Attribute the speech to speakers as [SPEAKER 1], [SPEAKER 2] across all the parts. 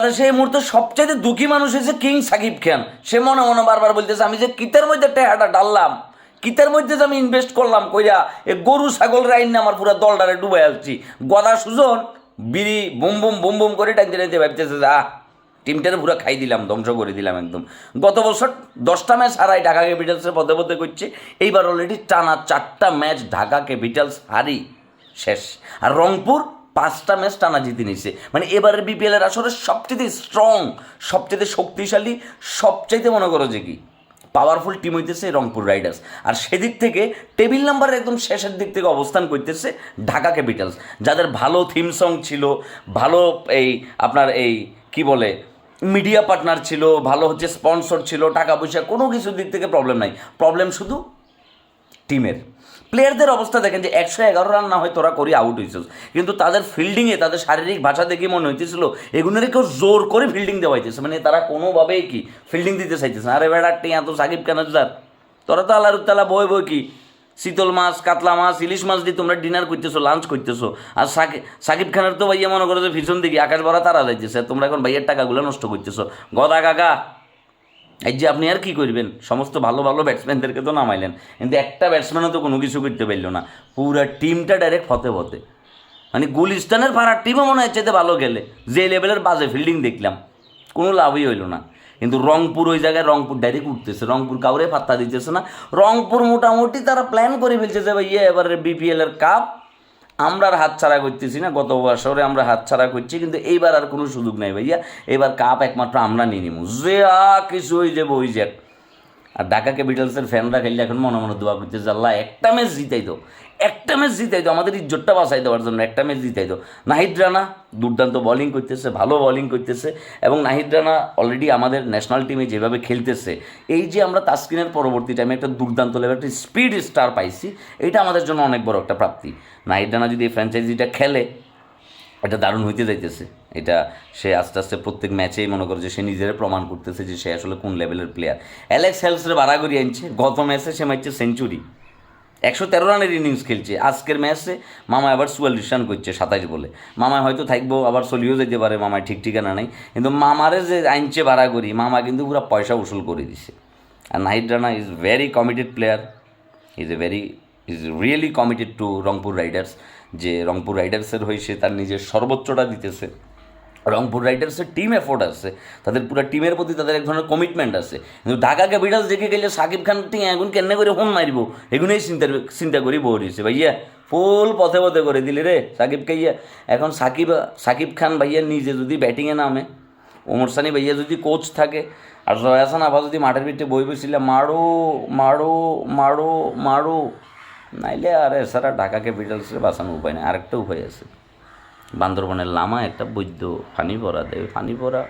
[SPEAKER 1] সেই মুহূর্তে সবচাইতে দুঃখী মানুষ হয়েছে কিং সাকিব খান। সে মনে মনে বারবার বলতেছে, আমি যে কিতের মধ্যে টেহাটা ডাললাম কিতের মধ্যে যে আমি ইনভেস্ট করলাম কইরা এ গরু, ছাগল, রাইন আমার পুরো দলটারে ডুবাই আসছি গদা সুজন, বিড়ি, বুম বুম বুম বুম করে টানতে টানতে ভাবতেছে যে টিমটারে পুরো খাই দিলাম, ধ্বংস করে দিলাম একদম। গত বছর দশটা ম্যাচ হারাই ঢাকা ক্যাপিটালসের পদে পদে করছে। এইবার অলরেডি টানা চারটা ম্যাচ ঢাকা ক্যাপিটালস হারি, শেষ। আর রংপুর পাঁচটা ম্যাচ টানা জিতে নিছে মানে এবারের বিপিএলের আসলে সবচেয়ে স্ট্রং সবচেয়ে শক্তিশালী, সবচাইতে মনে করো যে কি পাওয়ারফুল টিম হইতেছে রংপুর রাইডার্স আর সেদিক থেকে টেবিল নাম্বারের একদম শেষের দিক থেকে অবস্থান করতেছে ঢাকা ক্যাপিটালস যাদের ভালো থিম সং ছিল, ভালো এই আপনার এই কি বলে মিডিয়া পার্টনার ছিল, ভালো হচ্ছে স্পন্সর ছিল, টাকা পয়সা কোনো কিছু দিক থেকে প্রবলেম নাই। প্রবলেম শুধু টিমের। প্লেয়ারদের অবস্থা দেখেন যে একশো এগারো রান না হয় তোরা করি আউট হয়েছিস কিন্তু তাদের ফিল্ডিংয়ে তাদের শারীরিক ভাষা দেখে মনে হইতেছিল, এগুলোরে কেউ জোর করে ফিল্ডিং দেওয়া হইতেছে। মানে তারা কোনোভাবেই কি ফিল্ডিং দিতে চাইতেছে। আরে বেড়া, টিয়া তো সাকিব কানাজদার তোরা। তো আল্লাহ উত্তালা বই বই কি? শীতল মাছ, কাতলা মাছ, ইলিশ মাছ দিয়ে তোমরা ডিনার করতেছো লাঞ্চ করতেছো। আর সাকিব সাকিব খানের তো ভাইয়া মনে করো যে ভীষণ দিকে, আকাশ ভরা তারা যাইতেছে। তোমরা এখন ভাইয়ের টাকাগুলো নষ্ট করতেছো। গদা কাকা এই যে আপনি আর কি করবেন? সমস্ত ভালো ভালো ব্যাটসম্যানদেরকে তো নামাইলেন। কিন্তু একটা ব্যাটসম্যানও তো কোনো কিছু করতে পারল না। পুরো টিমটা ডাইরেক্ট ফতে ফতে। মানে গুলিস্তানের পাড়ার টিমও মনে চাইতে ভালো গেলে যে লেভেলের বাজে ফিল্ডিং দেখলাম। কোনো লাভই হইল না। কিন্তু রংপুর ওই জায়গায় রংপুর ডাইরেক্ট উঠতেছে। রংপুর কাউরে পাত্তা দিতেছে না। রংপুর মোটামুটি তারা প্ল্যান করে ফেলছে যে ভাই ইয়ে এবারে বিপিএল এর কাপ আমরা আর হাতছাড়া করতেছি না, গত বছরে আমরা হাতছাড়া করছি, কিন্তু এইবার আর কোনো সুযোগ নাই ভাইয়া। এবার কাপ একমাত্র আমরা নিয়ে নিব যে আ কিছু হয়ে যাব ওই যাক আর ঢাকা ক্যাপিটালসের ফ্যানরা খেললে এখন মনে মনে দোয়া করতেছে আল্লাহ, একটা ম্যাচ জিতাই দো একটা ম্যাচ জিতাই দো আমাদের ইজ্জতটা বাঁচাই দেওয়ার জন্য একটা ম্যাচ জিতাই দো নাহিদ রানা দুর্দান্ত বোলিং করতেছে, ভালো বোলিং করতেছে এবং নাহিদ রানা অলরেডি আমাদের ন্যাশনাল টিমে যেভাবে খেলতেছে, এই যে আমরা তাস্কিনের পরবর্তী টাইমে একটা দুর্দান্ত লেভেল একটা স্পিড স্টার পাইছি, এটা আমাদের জন্য অনেক বড় একটা প্রাপ্তি। নাহিদ রানা যদি এই ফ্র্যাঞ্চাইজিটা খেলে এটা দারুণ হইতে যাইতেছে। এটা সে আস্তে আস্তে প্রত্যেক ম্যাচেই মনে করে যে সে নিজের প্রমাণ করতেছে যে সে আসলে কোন লেভেলের প্লেয়ার অ্যালেক্স হেলসরে বাড়াগড়ি আনছে। গত ম্যাচে সে মারছে সেঞ্চুরি একশো তেরো রানের ইনিংস খেলছে। আজকের ম্যাচে মামা আবার চুয়াল্লিশ রান করছে সাতাশ বলে। মামায় হয়তো থাকব, আবার চলিও যেতে পারে, মামায় ঠিক ঠিকানা নেই। কিন্তু মামারে যে আনছে ভাড়া করি মামা কিন্তু পুরো পয়সা উসুল করে দিছে। আর Nahid Rana is very committed player is a very is really committed to Rangpur Riders যে রংপুর রাইডার্সের হয়ে সে তার নিজের সর্বোচ্চটা দিতেছে। রংপুর রাইডার্সের টিম এফোর্ট আছে, তাদের পুরো টিমের প্রতি তাদের এক ধরনের কমিটমেন্ট আছে। কিন্তু ঢাকা ক্যাপিটালস দেখে গেলে সাকিব খান টিম এখন কেন করে ফোন মারিব? এগুলোই চিন্তা চিন্তা করি বহরিছে ভাইয়া ফুল পথে পথে করে দিলি রে সাকিবকে ইয়া। এখন সাকিব সাকিব খান ভাইয়া নিজে যদি ব্যাটিংয়ে নামে, ওমর সানি ভাইয়া যদি কোচ থাকে, আর জয়াসান আবার যদি মাঠের ভিতরে বই বসিলে, মারো মারো মারো মারো। নাইলে আর এছাড়া ঢাকা ক্যাপিটালসে বাঁচানোর উপায় নেই। আরেকটা উপায় আছে। বান্দরবনের লামা, একটা বৈদ্য, ফানি ভরা। দেয় ফানি পরা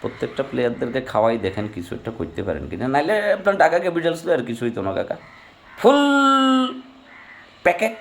[SPEAKER 1] প্রত্যেকটা প্লেয়ারদেরকে খাওয়াই দেখেন, কিছু একটা করতে পারেন কিনা। নাইলে আপনার ঢাকা ক্যাপিটালস আর কিছুই তো না, কাকা। ফুল প্যাকেট